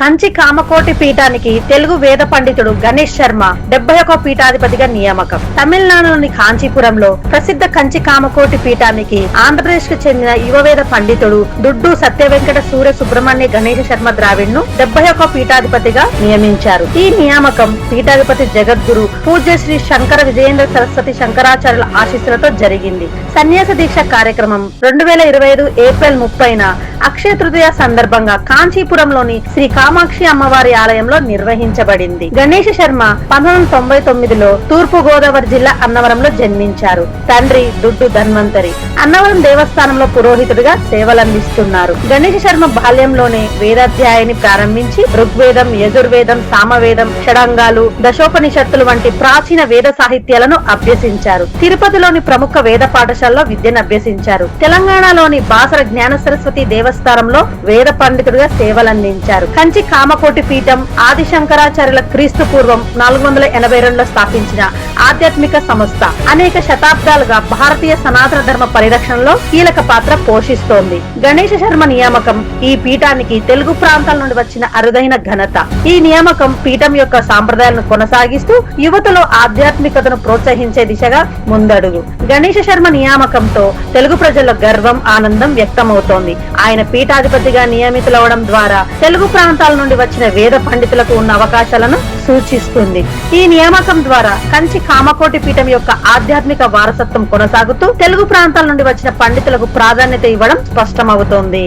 కంచి కామకోటి పీఠానికి తెలుగు వేద పండితుడు గణేష్ శర్మ డెబ్బై ఒక పీఠాధిపతిగా నియామకం. తమిళనాడులోని కాంచీపురంలో ప్రసిద్ధ కంచి కామకోటి పీఠానికి ఆంధ్రప్రదేశ్కు చెందిన యువవేద పండితుడు దుడ్డు సత్యవెంకట సూర్య సుబ్రహ్మణ్య గణేష శర్మ ద్రావిడ్ను డెబ్బై ఒక పీఠాధిపతిగా నియమించారు. ఈ నియామకం పీఠాధిపతి జగద్గురు పూజ్య శ్రీ శంకర విజయేంద్ర సరస్వతి శంకరాచార్యుల ఆశీస్సులతో జరిగింది. సన్యాస దీక్ష కార్యక్రమం రెండు వేల ఇరవై ఐదు ఏప్రిల్ ముప్పైన అక్షయ తృతీయ సందర్భంగా కాంచీపురంలోని శ్రీ కామాక్షి అమ్మవారి ఆలయంలో నిర్వహించబడింది. గణేష్ శర్మ పంతొమ్మిది తొంభై తొమ్మిదిలో తూర్పు గోదావరి జిల్లా అన్నవరంలో జన్మించారు. తండ్రి దుడ్డు ధన్వంతరి అన్నవరం దేవస్థానంలో పురోహితుడిగా సేవలందిస్తున్నారు. గణేష్ శర్మ బాల్యంలోనే వేదాధ్యాయాన్ని ప్రారంభించి ఋగ్వేదం యజుర్వేదం సామవేదం షడంగాలు దశోపనిషత్తులు వంటి ప్రాచీన వేద సాహిత్యాలను అభ్యసించారు. తిరుపతిలోని ప్రముఖ వేద పాఠశాలలో విద్యను అభ్యసించారు. తెలంగాణలోని బాసర జ్ఞాన సరస్వతి దేవస్థానంలో వేద పండితుడిగా సేవలందించారు. కంచి కామకోటి పీఠం ఆదిశంకరాచార్యుల క్రీస్తు పూర్వం నాలుగు వందల ఎనభై రెండులో స్థాపించిన ఆధ్యాత్మిక సంస్థ అనేక శతాబ్దాలుగా భారతీయ సనాతన ధర్మ పరిరక్షణలో కీలక పాత్ర పోషిస్తోంది. గణేష శర్మ నియామకం ఈ పీఠానికి తెలుగు ప్రాంతాల నుండి వచ్చిన అరుదైన ఘనత. ఈ నియామకం పీఠం యొక్క సాంప్రదాయాలను కొనసాగిస్తూ యువతలో ఆధ్యాత్మికతను ప్రోత్సహించే దిశగా ముందడుగు. గణేష శర్మ నియామకంతో తెలుగు ప్రజల్లో గర్వం ఆనందం వ్యక్తమవుతోంది. ఆయన పీఠాధిపతిగా నియమితులవడం ద్వారా తెలుగు ప్రాంతాల నుండి వచ్చిన వేద పండితులకు ఉన్న అవకాశాలను సూచిస్తుంది. ఈ నియామకం ద్వారా కంచి కామకోటి పీఠం యొక్క ఆధ్యాత్మిక వారసత్వం కొనసాగుతూ తెలుగు ప్రాంతాల నుండి వచ్చిన పండితులకు ప్రాధాన్యత ఇవ్వడం స్పష్టమవుతోంది.